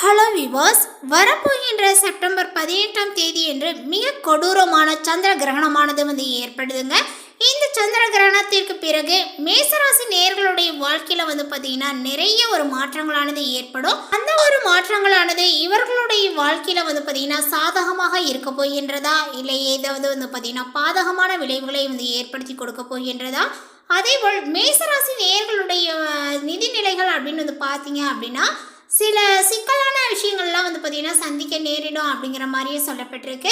Hello விவாஸ் வரப்போகின்ற September பதினெட்டாம் தேதி என்று மிக கொடூரமான சந்திர கிரகணமானது வந்து ஏற்படுதுங்க. இந்த சந்திர கிரகணத்திற்கு பிறகு மேசராசி நேர்களுடைய வாழ்க்கையில வந்து பார்த்தீங்கன்னா நிறைய ஒரு மாற்றங்களானது ஏற்படும். அந்த ஒரு மாற்றங்களானது இவர்களுடைய வாழ்க்கையில வந்து பார்த்தீங்கன்னா சாதகமாக இருக்க போகின்றதா? இல்லை ஏதாவது வந்து பார்த்தீங்கன்னா பாதகமான விளைவுகளை வந்து ஏற்படுத்தி கொடுக்க போகின்றதா? அதேபோல் மேசராசி நேர்களுடைய நிதிநிலைகள் அப்படின்னு வந்து பார்த்தீங்க அப்படின்னா சில சிக்கலான விஷயங்கள்லாம் வந்து பார்த்திங்கன்னா சந்திக்க நேரிடும் அப்படிங்கிற மாதிரியே சொல்லப்பட்டிருக்கு.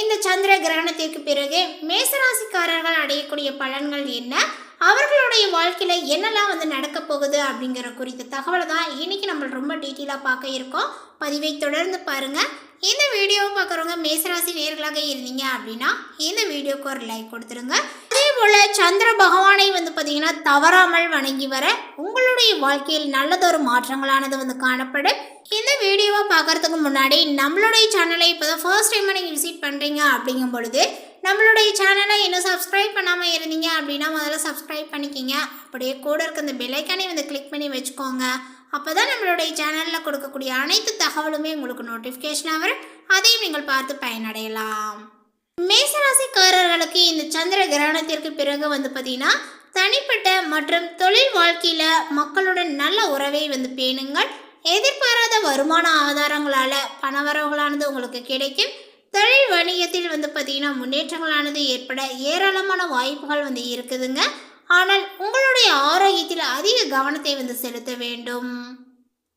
இந்த சந்திர கிரகணத்திற்கு பிறகு மேசராசிக்காரர்கள் அடையக்கூடிய பலன்கள் என்ன? அவர்களுடைய வாழ்க்கையில் என்னெல்லாம் வந்து நடக்க போகுது அப்படிங்கிற குறித்த தகவலை தான் இன்றைக்கி நம்ம ரொம்ப டீட்டெயிலாக பார்க்க இருக்கோம். பதிவை தொடர்ந்து பாருங்கள் இந்த வீடியோவை பார்க்குறவங்க மேசராசி நேர்களாக இருந்தீங்க அப்படின்னா இந்த வீடியோக்கு ஒரு லைக் கொடுத்துருங்க. போல் சந்திர பகவானை வந்து பார்த்தீங்கன்னா தவறாமல் வணங்கி வர உங்களுடைய வாழ்க்கையில் நல்லதொரு மாற்றங்களானது வந்து காணப்படும். இந்த வீடியோவை பார்க்கறதுக்கு முன்னாடி நம்மளுடைய சேனலை இப்போ தான் ஃபர்ஸ்ட் டைம் நீங்கள் விசிட் பண்ணுறீங்க அப்படிங்கும் பொழுது நம்மளுடைய சேனலை இன்னும் சப்ஸ்கிரைப் பண்ணாமல் இருந்தீங்க அப்படின்னா முதல்ல சப்ஸ்கிரைப் பண்ணிக்கிங்க. அப்படியே கூட இருக்க இந்த பெலைக்கானே வந்து கிளிக் பண்ணி வச்சுக்கோங்க. அப்போ தான் நம்மளுடைய சேனலில் கொடுக்கக்கூடிய அனைத்து தகவலுமே உங்களுக்கு நோட்டிஃபிகேஷனாக வரும். அதையும் நீங்கள் பார்த்து பயனடையலாம். மேசராசிக்காரர்களுக்கு இந்த சந்திர கிரகணத்திற்கு பிறகு வந்து பார்த்தீங்கன்னா தனிப்பட்ட மற்றும் தொழில் வாழ்க்கையில் மக்களுடன் நல்ல உறவை வந்து பேணுங்கள். எதிர்பாராத வருமான ஆதாரங்களால் பணவரவுகளானது உங்களுக்கு கிடைக்கும். தொழில் வணிகத்தில் வந்து பார்த்தீங்கன்னா முன்னேற்றங்களானது ஏற்பட ஏராளமான வாய்ப்புகள் வந்து இருக்குதுங்க. ஆனால் உங்களுடைய ஆரோக்கியத்தில் அதிக கவனத்தை வந்து செலுத்த வேண்டும்.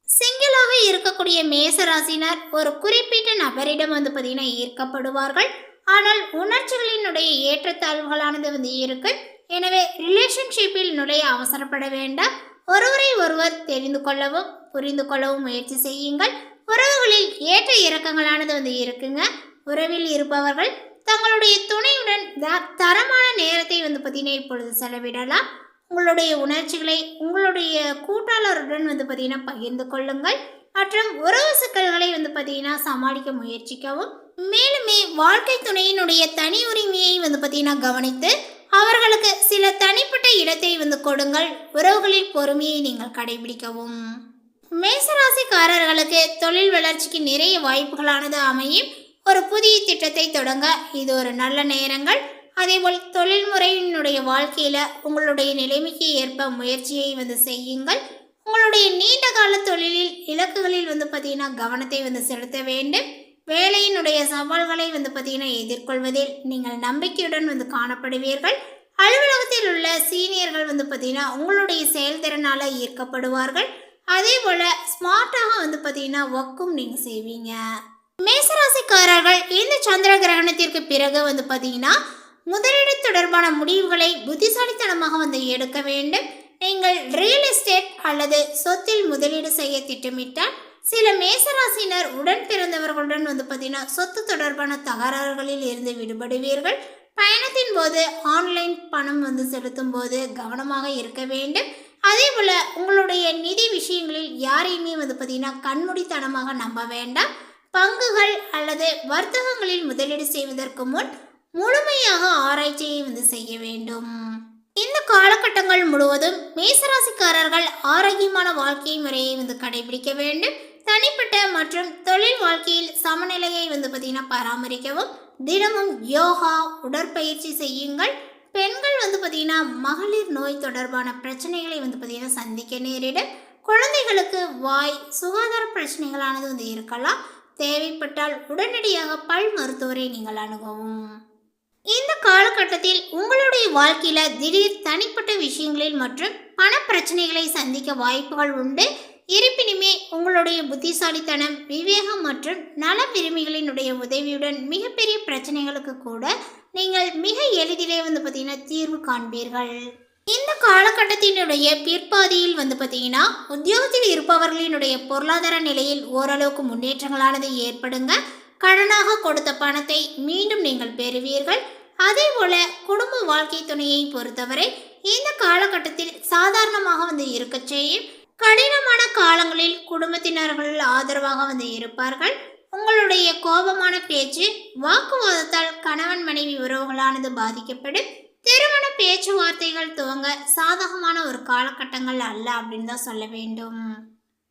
சிங்கிளாக இருக்கக்கூடிய மேசராசினர் ஒரு குறிப்பிட்ட நபரிடம் வந்து பார்த்தீங்கன்னா ஈர்க்கப்படுவார்கள். ஆனால் உணர்ச்சிகளினுடைய ஏற்றத்தாழ்வுகளானது வந்து இருக்கு. எனவே ரிலேஷன்ஷிப்பில் நுழைய அவசரப்பட வேண்டாம். ஒருவரை ஒருவர் தெரிந்து கொள்ளவும் புரிந்து கொள்ளவும் முயற்சி செய்யுங்கள். உறவுகளில் ஏற்ற இறக்கங்களானது வந்து இருக்குங்க. உறவில் இருப்பவர்கள் தங்களுடைய துணையுடன் த- தரமான நேரத்தை வந்து பார்த்தீங்கன்னா இப்பொழுது செலவிடலாம். உங்களுடைய உணர்ச்சிகளை உங்களுடைய கூட்டாளருடன் வந்து பார்த்தீங்கன்னா பகிர்ந்து கொள்ளுங்கள். மற்றும் உறவு சிக்கல்களை வந்து பார்த்தீங்கன்னா சமாளிக்க முயற்சிக்கவும் மேலுமே வாழ்க்கை துணையினுடைய தனி உரிமையை வந்து பார்த்தீங்கன்னா கவனித்து அவர்களுக்கு சில தனிப்பட்ட இடத்தை வந்து கொடுங்கள். உறவுகளில் பொறுமையை நீங்கள் கடைபிடிக்கவும். மேசராசிக்காரர்களுக்கு தொழில் வளர்ச்சிக்கு நிறைய வாய்ப்புகளானது அமையும். ஒரு புதிய திட்டத்தை தொடங்க இது ஒரு நல்ல நேரங்கள். அதேபோல் தொழில்முறையினுடைய வாழ்க்கையில் உங்களுடைய நிலைமைக்கு ஏற்ப முயற்சியை வந்து செய்யுங்கள். உங்களுடைய நீண்ட கால தொழிலில் இலக்குகளில் வந்து பார்த்தீங்கன்னா கவனத்தை வந்து செலுத்த வேண்டும். வேலையினுடைய சவால்களை வந்து பார்த்தீங்கன்னா எதிர்கொள்வதில் நீங்கள் நம்பிக்கையுடன் வந்து காணப்படுவீர்கள். அலுவலகத்தில் உள்ள சீனியர்கள் வந்து பார்த்தீங்கன்னா உங்களுடைய செயல்திறனால் ஈர்க்கப்படுவார்கள். அதே போல் ஸ்மார்ட்டாக வந்து பார்த்தீங்கன்னா ஒர்க்கும் நீங்கள் செய்வீங்க. மேசராசிக்காரர்கள் இந்த சந்திர கிரகணத்திற்கு பிறகு வந்து பார்த்தீங்கன்னா முதலீடு தொடர்பான முடிவுகளை புத்திசாலித்தனமாக வந்து எடுக்க வேண்டும். நீங்கள் ரியல் எஸ்டேட் அல்லது சொத்தில் முதலீடு செய்ய திட்டமிட்டால் சில மேசராசினர் உடன் பிறந்தவர்களுடன் வந்து பார்த்தீங்கன்னா சொத்து தொடர்பான தகராறுகளில் இருந்து விடுபடுவீர்கள். பயணத்தின் போது ஆன்லைன் பணம் வந்து செலுத்தும் போது கவனமாக இருக்க வேண்டும். அதே போல் உங்களுடைய நிதி விஷயங்களில் யாரையுமே வந்து பார்த்தீங்கன்னா கண்மூடித்தனமாக நம்ப வேண்டாம். பங்குகள் அல்லது வர்த்தகங்களில் முதலீடு செய்வதற்கு முன் முழுமையாக ஆராய்ச்சியை வந்து செய்ய வேண்டும். இந்த காலகட்டங்கள் முழுவதும் மேசராசிக்காரர்கள் ஆரோக்கியமான வாழ்க்கை முறையை வந்து கடைபிடிக்க வேண்டும். தனிப்பட்ட மற்றும் தொழில் வாழ்க்கையில் சமநிலையை வந்து பார்த்தீங்கன்னா பராமரிக்கவும் தினமும் யோகா உடற்பயிற்சி செய்யுங்கள். பெண்கள் வந்து பார்த்தீங்கன்னா மகளிர் நோய் தொடர்பான பிரச்சனைகளை வந்து பார்த்தீங்கன்னா சந்திக்க நேரிடும். குழந்தைகளுக்கு வாய் சுகாதார பிரச்சனைகளானது வந்து இருக்கலாம். தேவைப்பட்டால் உடனடியாக பல் மருத்துவரை நீங்கள் அணுகவும். இந்த காலகட்டத்தில் உங்களுடைய வாழ்க்கையில் திடீர் தனிப்பட்ட விஷயங்களில் மற்றும் பண பிரச்சனைகளை சந்திக்க வாய்ப்புகள் உண்டு. இருப்பினுமே உங்களுடைய புத்திசாலித்தனம் விவேகம் மற்றும் நல விரும்பிகளினுடைய உதவியுடன் மிகப்பெரிய பிரச்சனைகளுக்கு கூட நீங்கள் மிக எளிதிலே வந்து பார்த்தீங்கன்னா தீர்வு காண்பீர்கள். இந்த காலகட்டத்தினுடைய பிற்பாதியில் வந்து பார்த்தீங்கன்னா உத்தியோகத்தில் இருப்பவர்களினுடைய பொருளாதார நிலையில் ஓரளவுக்கு முன்னேற்றங்களானது ஏற்படுங்க. கடனாக கொடுத்த பணத்தை மீண்டும் நீங்கள் பெறுவீர்கள். அதே போல குடும்ப வாழ்க்கை துணையை பொறுத்தவரை இந்த காலகட்டத்தில் சாதாரணமாக வந்து இருக்கச் செய்யும் கடினமான காலங்களில் குடும்பத்தினர்கள் ஆதரவாக வந்து இருப்பார்கள். உங்களுடைய கோபமான பேச்சு வாக்குவாதத்தால் கணவன் மனைவி உறவுகளானது பாதிக்கப்படும். திருமண பேச்சுவார்த்தைகள் துவங்க சாதகமான ஒரு காலகட்டங்கள் அல்ல அப்படின்னு தான் சொல்ல வேண்டும்.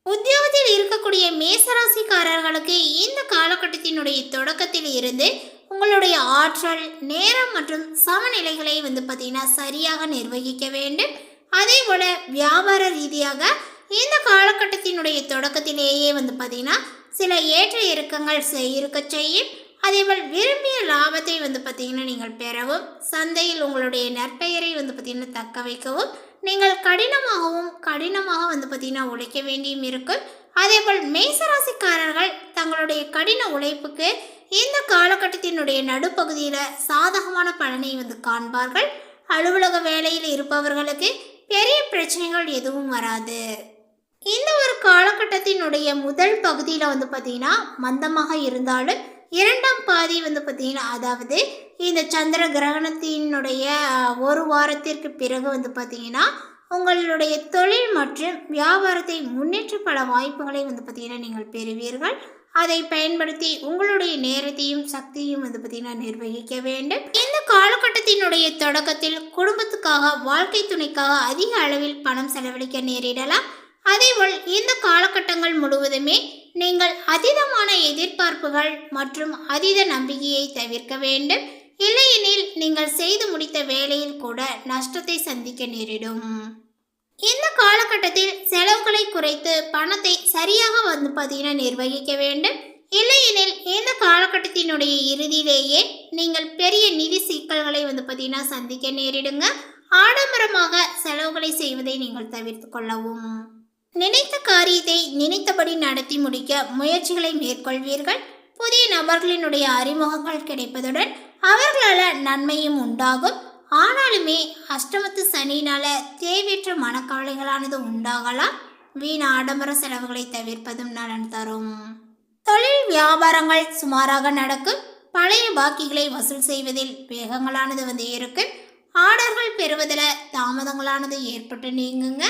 உத்தியோகத்தில் இருக்கக்கூடிய மேசராசிக்காரர்களுக்கு இந்த காலகட்டத்தினுடைய தொடக்கத்தில் இருந்து உங்களுடைய ஆற்றல் நேரம் மற்றும் சமநிலைகளை வந்து பார்த்தீங்கன்னா சரியாக நிர்வகிக்க வேண்டும். அதே போல் வியாபார ரீதியாக இந்த காலகட்டத்தினுடைய தொடக்கத்திலேயே வந்து பார்த்தீங்கன்னா சில ஏற்ற இறக்கங்கள் செய்- இருக்கச் செய்யும். அதேபோல் விரும்பிய லாபத்தை வந்து பார்த்தீங்கன்னா நீங்கள் பெறவும் சந்தையில் உங்களுடைய நற்பெயரை வந்து பார்த்தீங்கன்னா தக்க வைக்கவும் நீங்கள் கடினமாகவும் கடினமாக வந்து பார்த்திங்கன்னா உழைக்க வேண்டியும் இருக்கும். அதேபோல் மேசராசிக்காரர்கள் தங்களுடைய கடின உழைப்புக்கு இந்த காலகட்டத்தினுடைய நடுப்பகுதியில் சாதகமான பலனை வந்து காண்பார்கள். அலுவலக வேலையில் இருப்பவர்களுக்கு பெரிய பிரச்சனைகள் எதுவும் வராது. இந்த ஒரு காலகட்டத்தினுடைய முதல் பகுதியில் வந்து பார்த்தீங்கன்னா மந்தமாக இருந்தாலும் இரண்டாம் பாதி வந்து பார்த்தீங்கன்னா அதாவது இந்த சந்திர கிரகணத்தினுடைய ஒரு வாரத்திற்கு பிறகு வந்து பார்த்தீங்கன்னா உங்களுடைய தொழில் மற்றும் வியாபாரத்தை முன்னேற்ற பல வாய்ப்புகளை வந்து பார்த்தீங்கன்னா நீங்கள் பெறுவீர்கள். அதை பயன்படுத்தி உங்களுடைய நேரத்தையும் சக்தியையும் வந்து பார்த்தீங்கன்னா நிர்வகிக்க வேண்டும். இந்த காலகட்டத்தினுடைய தொடக்கத்தில் குடும்பத்துக்காக வாழ்க்கை துணைக்காக அதிக அளவில் பணம் செலவழிக்க நேரிடலாம். அதேபோல் இந்த காலகட்டங்கள் முழுவதுமே நீங்கள் அதீதமான எதிர்பார்ப்புகள் மற்றும் அதீத நம்பிக்கையை தவிர்க்க வேண்டும். இல்லையெனில் நீங்கள் செய்து முடித்த வேலையில் கூட நஷ்டத்தை சந்திக்க நேரிடும். இந்த காலகட்டத்தில் செலவுகளை குறைத்து பணத்தை சரியாக வந்து பார்த்தீங்கன்னா நிர்வகிக்க வேண்டும். இல்லையெனில் இந்த காலகட்டத்தினுடைய இறுதியிலேயே நீங்கள் பெரிய நிதி சிக்கல்களை வந்து பார்த்தீங்கன்னா சந்திக்க நேரிடுங்க. ஆடம்பரமாக செலவுகளை செய்வதை நீங்கள் தவிர்த்து கொள்ளவும். நினைத்த காரியத்தை நினைத்தபடி நடத்தி முடிக்க முயற்சிகளை மேற்கொள்வீர்கள். புதிய நபர்களினுடைய அறிமுகங்கள் கிடைப்பதுடன் அவர்களால் நன்மையும் உண்டாகும். ஆனாலுமே அஷ்டமத்து சனியினால தேவையற்ற மனக்கவலைகளானது உண்டாகலாம். வீண் ஆடம்பர செலவுகளை தவிர்ப்பதும் நலன் தரும். தொழில் வியாபாரங்கள் சுமாராக நடக்கும். பழைய பாக்கிகளை வசூல் செய்வதில் வேகங்களானது வந்து இருக்கு. ஆர்டர்கள் பெறுவதில் தாமதங்களானது ஏற்பட்டு நீங்குங்க.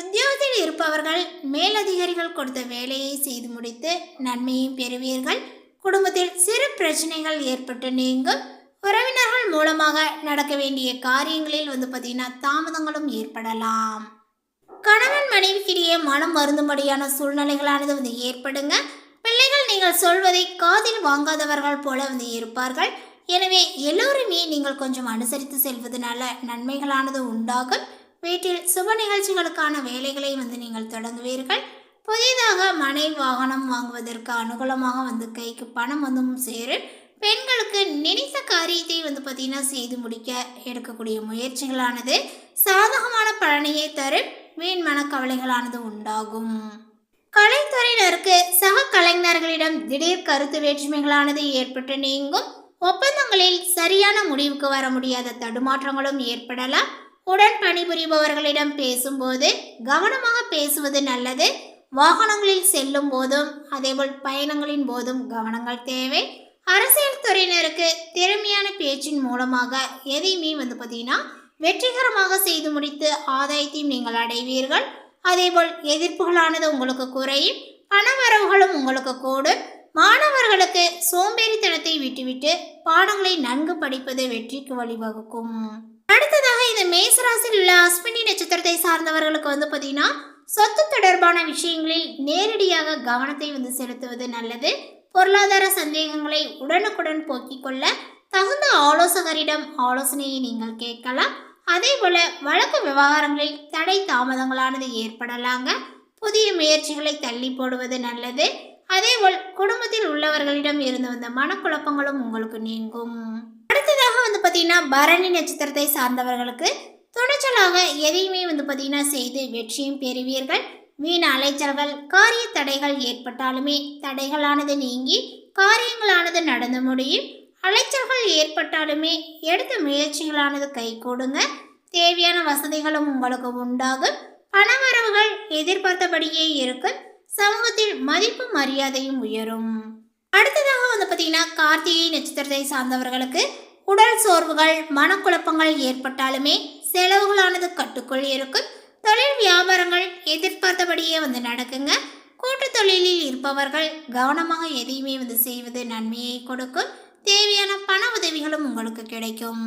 உத்தியோகத்தில் இருப்பவர்கள் மேலதிகாரிகள் கொடுத்த வேலையை செய்து முடித்து நன்மையும் பெறுவீர்கள். குடும்பத்தில் சிறு பிரச்சனைகள் ஏற்பட்டு நீங்கும். உறவினர்கள் மூலமாக நடக்க வேண்டிய காரியங்களில் வந்து பார்த்தீங்கன்னா தாமதங்களும் ஏற்படலாம். கணவன் மனைவிக்கிடையே மனம் வருந்தும்படியான சூழ்நிலைகளானது வந்து ஏற்படுங்க. பிள்ளைகள் நீங்கள் சொல்வதை காதில் வாங்காதவர்கள் போல வந்து இருப்பார்கள். எனவே எல்லோருமே நீங்கள் கொஞ்சம் அனுசரித்து செல்வதனால நன்மைகளானது உண்டாகும். வீட்டில் சுப நிகழ்ச்சிகளுக்கான வேலைகளை வந்து நீங்கள் தொடங்குவீர்கள். புதிதாக மனை வாகனம் வாங்குவதற்கு அனுகூலமாக வந்து கைக்கு பணம் வந்தும் சேரும். பெண்களுக்கு நினைத்த காரியத்தை வந்து பார்த்தீங்கன்னா செய்து முடிக்க எடுக்கக்கூடிய முயற்சிகளானது சாதகமான பலனையே தரும். வீண் மனக்கவலைகளானது உண்டாகும். கலைத்துறையினருக்கு சக கலைஞர்களிடம் திடீர் கருத்து வேற்றுமைகளானது ஏற்பட்டு நீங்கும். ஒப்பந்தங்களில் சரியான முடிவுக்கு வர முடியாத தடுமாற்றங்களும் ஏற்படலாம். உடன் பணிபுரிபவர்களிடம் பேசும்போது கவனமாக பேசுவது நல்லது. வாகனங்களில் செல்லும் போதும் அதேபோல் பயணங்களின் போதும் கவனங்கள் தேவை. அரசியல் துறையினருக்கு திறமையான பேச்சின் மூலமாக எதையுமே வந்து பார்த்தீங்கன்னா வெற்றிகரமாக செய்து முடித்து ஆதாயத்தையும் நீங்கள் அடைவீர்கள். அதேபோல் எதிர்ப்புகளானது உங்களுக்கு குறையும் பணவரவுகளும் உங்களுக்கு கூடும். மாணவர்களுக்கு சோம்பேறித்தனத்தை விட்டுவிட்டு பாடங்களை நன்கு படிப்பது வெற்றிக்கு வழிவகுக்கும். அடுத்ததாக இந்த மேசராசியில் உள்ள அஸ்வினி நட்சத்திரத்தை சார்ந்தவர்களுக்கு வந்து பார்த்தீங்கன்னா சொத்து தொடர்பான விஷயங்களில் நேரடியாக கவனத்தை வந்து செலுத்துவது நல்லது. பொருளாதார சந்தேகங்களை உடனுக்குடன் போக்கிக் கொள்ள தகுந்த ஆலோசகரிடம் ஆலோசனையை நீங்கள் கேட்கலாம். அதே போல வழக்கு விவகாரங்களில் தடை தாமதங்களானது ஏற்படலாங்க. புதிய முயற்சிகளை தள்ளி போடுவது நல்லது. அதேபோல் குடும்பத்தில் உள்ளவர்களிடம் இருந்து வந்த மனக்குழப்பங்களும் உங்களுக்கு நீங்கும். அடுத்ததாக வந்து பார்த்தீங்கன்னா பரணி நட்சத்திரத்தை சார்ந்தவர்களுக்கு துணிச்சலாக எதையுமே வந்து பார்த்தீங்கன்னா செய்து வெற்றியும் பெறுவீர்கள். வீண் அலைச்சல்கள் காரிய தடைகள் ஏற்பட்டாலுமே தடைகளானது நீங்கி காரியங்களானது நடந்து முடியும். அலைச்சல்கள் ஏற்பட்டாலுமே எடுத்த முயற்சிகளானது கைகூடுங்க தேவையான வசதிகளும் உங்களுக்கு உண்டாகும். பணவரவுகள் எதிர்பார்த்தபடியே இருக்கும். சமூகத்தில் மதிப்பு மரியாதையும் உயரும். அடுத்ததாக வந்து பார்த்தீங்கன்னா கார்த்திகை நட்சத்திரத்தை சார்ந்தவர்களுக்கு உடல் சோர்வுகள் மனக்குழப்பங்கள் ஏற்பட்டாலுமே செலவுகளானது கட்டுக்குள் இருக்கும். தொழில் வியாபாரங்கள் எதிர்பார்த்தபடியே வந்து நடக்குங்க. கூட்டு தொழிலில் இருப்பவர்கள் கவனமாக எதையுமே வந்து செய்வது நன்மையை கொடுக்கும். தேவையான பண உதவிகளும் உங்களுக்கு கிடைக்கும்.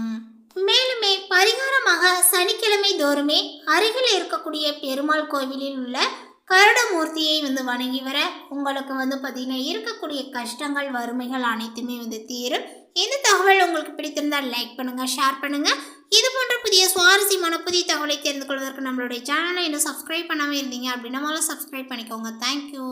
மேலுமே பரிகாரமாக சனிக்கிழமை தோறுமே அருகில் இருக்கக்கூடிய பெருமாள் கோவிலில் உள்ள கருடமூர்த்தியை வந்து வணங்கி வர உங்களுக்கு வந்து பார்த்தீங்கன்னா இருக்கக்கூடிய கஷ்டங்கள் வறுமைகள் அனைத்துமே வந்து தீரும். இந்த தகவல் உங்களுக்கு பிடித்திருந்தால் லைக் பண்ணுங்கள் ஷேர் பண்ணுங்கள் இது போன்ற புதிய சுவாரஸ்யமான புதிய தகவலை தெரிந்து கொள்வதற்கு நம்மளுடைய சேனலை இன்னும் சப்ஸ்கிரைப் பண்ணாமல் இருந்தீங்க அப்படின்னா முதல்ல சப்ஸ்கிரைப் பண்ணிக்கோங்க. தேங்க்யூ